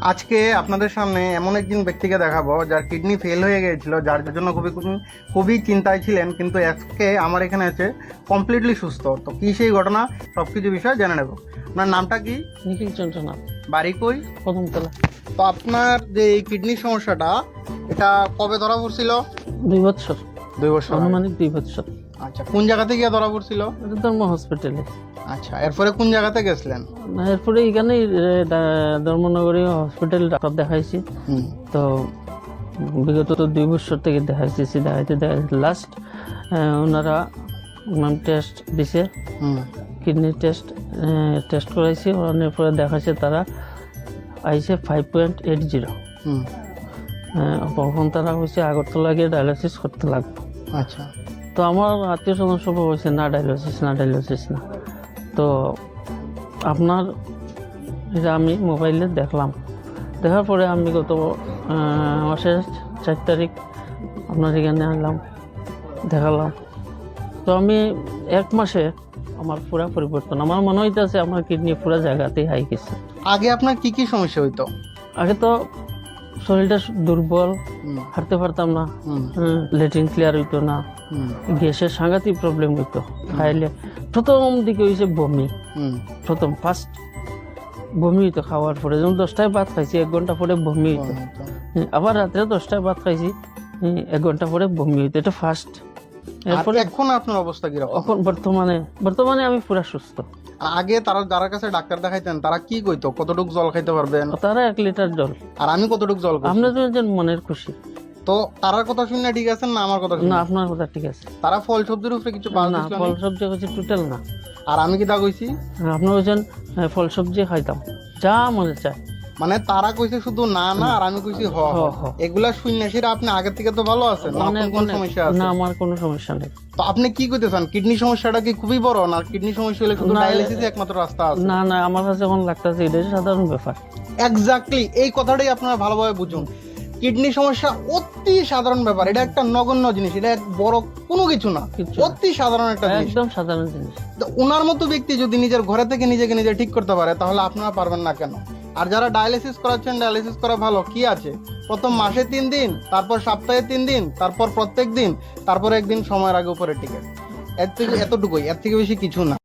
আজকে আপনাদের সামনে এমন একজন ব্যক্তিকে দেখাবো যার কিডনি ফেল হয়ে গিয়েছিল যার জন্য খুবই খুবই- চিন্তায় ছিলেন কিন্তু আজকে আমার এখানে আছে কমপ্লিটলি সুস্থ। তো কি সেই ঘটনা সব কিছু বিষয় জেনে নেব। আপনার নামটা কি? নিখিল চন্দ্রনাথ বাড়ি কই? প্রথম তলা তো আপনার যে এই কিডনির সমস্যাটা এটা কবে ধরা পড়ছিল? দুই বছর। দুই বছর। আনুমানিক দুই বছর। আচ্ছা কোন জায়গাতে গিয়ে ধরা পড়ছিল? ধর্ম হসপিটালে আচ্ছা এরপরে কোন জায়গাতে গেছিলেন? এরপরে এখানেই ধর্মনগরী হসপিটাল ডাক্তার দেখাইছি। হুম। তো বিগত তো দুই বছর থেকে দেখাইছি দেখাইতে দেখাইতে লাস্ট ওনারা ম্যাম টেস্ট দিছে। কিডনি টেস্ট টেস্ট করাইছি। ওনার পরে দেখাচ্ছে তারা আইসে ফাইভ পয়েন্ট এইট জিরো হুম। তখন তারা হচ্ছে আগরতলা গিয়ে ডায়ালিসিস করতে লাগবে। আচ্ছা। তো আমার আত্মীয় স্বজন সব বলছে না ডায়ালিসিস না ডায়ালিসিস না। তো আপনার এটা আমি মোবাইলে দেখলাম। দেখার পরে আমি গত মাসের চার তারিখ আপনার এখানে আনলাম দেখালাম। তো আমি এক মাসে আমার পুরা পরিবর্তন আমার মনে হইতেছে আমার কিডনি পুরা জায়গাতেই হাই গেছে। আগে আপনার কি কি সমস্যা হইতো? আগে তো শরীরটা দুর্বল হাঁটতে পারতাম না লেট্রিন ক্লিয়ার হইতো না গ্যাসের সাংঘাতিক প্রবলেম হইতো খাইলে। প্রথম দিকে হয়েছে বমি। প্রথম ফার্স্ট বমি হইতো খাওয়ার পরে। যেমন দশটায় ভাত খাইছি এক ঘণ্টা পরে বমি হইতো। আবার রাত্রে দশটায় ভাত খাইছি এক ঘণ্টা পরে বমি হইতো। এটা ফার্স্ট আর এরপরে এখন আপনার অবস্থা কীরকম? এখন বর্তমানে বর্তমানে আমি পুরা সুস্থ। আগে তারা যারা কাছে ডাক্তার দেখাইতেন তারা কি কইতো? কতটুকু জল খাইতে পারবেন? তারা এক লিটার জল। আর আমি কতটুকু জল আপনার জন্য মনের খুশি। তো তারার কথা শুনে ঠিক আছে না আমার কথা শুনে না আপনার কথা ঠিক আছে। তারা ফল সবজির উপরে কিছু বাদ না ফল সবজি হচ্ছে টোটাল না। আর আমি কি তা কইছি? আপনি বলছেন ফল সবজি খাইতাম। যা মনে চায়। মানে তারা কইছে শুধু না না আর আমি কইছি হ। এগুলা শুনে সেটা আপনি আগে থেকে তো ভালো আছেন না আপনার কোন সমস্যা আছে? না আমার কোনো সমস্যা নেই। তো আপনি কি কইতে চান কিডনি সমস্যাটা কি খুবই বড় না কিডনি সমস্যা হলে শুধু ডায়ালিসিস একমাত্র রাস্তা আছে? না না আমার কাছে এখন লাগতেছে এটা সাধারণ ব্যাপার। এক্স্যাক্টলি এই কথাটাই আপনারা ভালোভাবে বুঝুন। কিডনি সমস্যা অতি সাধারণ ব্যাপার এটা একটা নগণ্য জিনিস এটা এক বড় কোনো কিছু না। অতি সাধারণ একটা জিনিস। একদম সাধারণ জিনিস। তো ওনার মতো ব্যক্তি যদি নিজের ঘরে থেকে নিজেকে নিজে ঠিক করতে পারে তাহলে আপনারা পারবেন না কেন? আর যারা ডায়ালিসিস করাচ্ছেন ডায়ালিসিস করা ভালো, কি আছে? প্রথম মাসে তিন দিন, তারপর সপ্তাহে তিন দিন, তারপর প্রত্যেক দিন, তারপর একদিন সময়ের আগে উপরে টিকিট এর থেকে এতটুকুই, এর থেকে বেশি কিছু না।